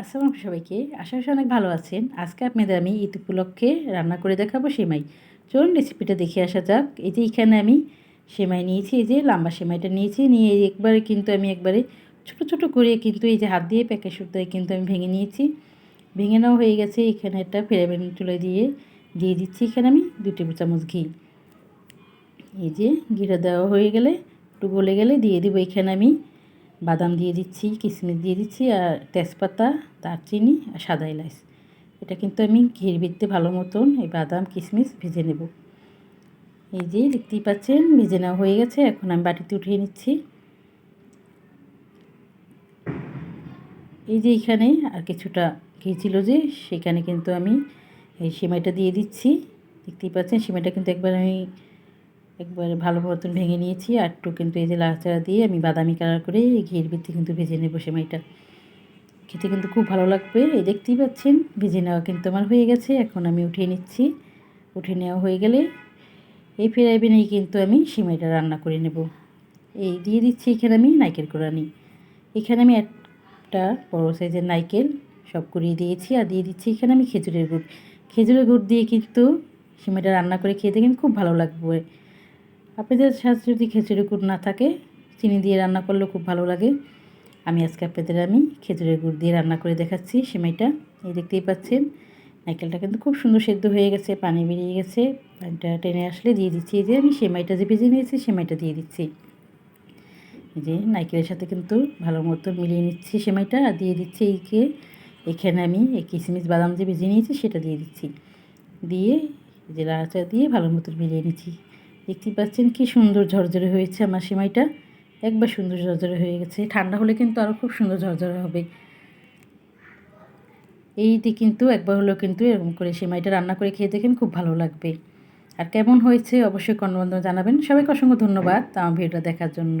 আসসালামু সবাইকে। আশা করি অনেক ভালো আছেন। আজকে আপনাদের আমি ঈদ উপলক্ষে রান্না করে দেখাবো সেমাই। চলুন রেসিপিটা দেখে আসা যাক। এই যে এখানে আমি সেমাই নিয়েছি, এই যে লম্বা সেমাইটা নিয়েছি। নিয়ে একবারে কিন্তু আমি একবারে ছোট ছোট করে কিন্তু এই যে হাত দিয়ে প্যাকেট সুদ্ধে কিন্তু আমি ভেঙে নিয়েছি। ভেঙে নেওয়া হয়ে গেছে। এখানে একটা ফেরাবেন তুলে দিয়ে দিয়ে দিচ্ছি এখানে আমি দু টেবিল চামচ ঘি। এই যে ঘিটা দেওয়া হয়ে গেলে, একটু গলে গেলে দিয়ে দিব এখানে আমি বাদাম দিয়ে দিচ্ছি কিশমিশ দিয়ে দিচ্ছি আর তেজপাতা, দারচিনি আর সাদা এলাচ। এটা কিন্তু আমি ঘির ভিত্তে ভালো মতন এই বাদাম কিশমিশ ভেজে নেব। এই যে দেখতেই পাচ্ছেন, ভেজে নেওয়া হয়ে গেছে, এখন আমি বাটিতে উঠিয়ে নিচ্ছি। এই যে এখানে আর কিছুটা ঘি ছিল যে, সেখানে কিন্তু আমি এই সেমাইটা দিয়ে দিচ্ছি। দেখতেই পাচ্ছেন, সেমাইটা কিন্তু একবার আমি একবারে ভালো মতন ভেঙে নিয়েছি আর একটু কিন্তু এই যে লাচাড়া দিয়ে আমি বাদামি কালার করে এই ঘির ভিত্তি কিন্তু ভেজে নেব সেমাইটা। খেতে কিন্তু খুব ভালো লাগবে, এই দেখতেই পাচ্ছেন, ভেজে নেওয়া কিন্তু আমার হয়ে গেছে, এখন আমি উঠিয়ে নিচ্ছি। উঠে নেওয়া হয়ে গেলে এই ফ্রাইবিনেই কিন্তু আমি সিমাইটা রান্না করে নেব। এই দিয়ে দিচ্ছি এখানে আমি নাইকেল কোরানি এখানে আমি একটা বড় সাইজের নাইকেল সব করিয়ে দিয়েছি আর দিয়ে দিচ্ছি এখানে আমি খেজুরের গুড়। খেজুরের গুড় দিয়ে কিন্তু সিমাইটা রান্না করে খেয়ে দেখেন খুব ভালো লাগবে। আপনাদের সাথে যদি খেজুরের গুড় না থাকে, চিনি দিয়ে রান্না করলেও খুব ভালো লাগে। আমি আজকে আপনাদের, আমি খেজুরের গুড় দিয়ে রান্না করে দেখাচ্ছি সেমাইটা। এই দেখতেই পাচ্ছেন নাইকেলটা কিন্তু খুব সুন্দর সেদ্ধ হয়ে গেছে, পানি বেরিয়ে গেছে। পানিটা টেনে আসলে দিয়ে দিচ্ছি, এই যে আমি সেমাইটা যে ভেজে নিয়েছি সেমাইটা দিয়ে দিচ্ছি। এই যে নাইকেলের সাথে কিন্তু ভালো মতো মিলিয়ে নিচ্ছি সেমাইটা, আর দিয়ে দিচ্ছি এইকে, এখানে আমি এই কিশমিশ বাদাম যে ভেজে নিয়েছি সেটা দিয়ে দিচ্ছি। দিয়ে যে লাচা দিয়ে ভালো মতো মিলিয়ে নিচ্ছি। দেখতেই পাচ্ছেন কি সুন্দর ঝরঝরে হয়েছে আমার সেমাইটা। একবার সুন্দর ঝরঝরে হয়ে গেছে। ঠান্ডা হলে কিন্তু আরও খুব সুন্দর ঝরঝরে হবে। এইটি কিন্তু একবার হলেও কিন্তু এরকম করে সেমাইটা রান্না করে খেয়ে দেখেন খুব ভালো লাগবে। আর কেমন হয়েছে অবশ্যই কর্ণবন্ধ জানাবেন। সবাইকে অসংখ্য ধন্যবাদ আমার ভিডিওটা দেখার জন্য।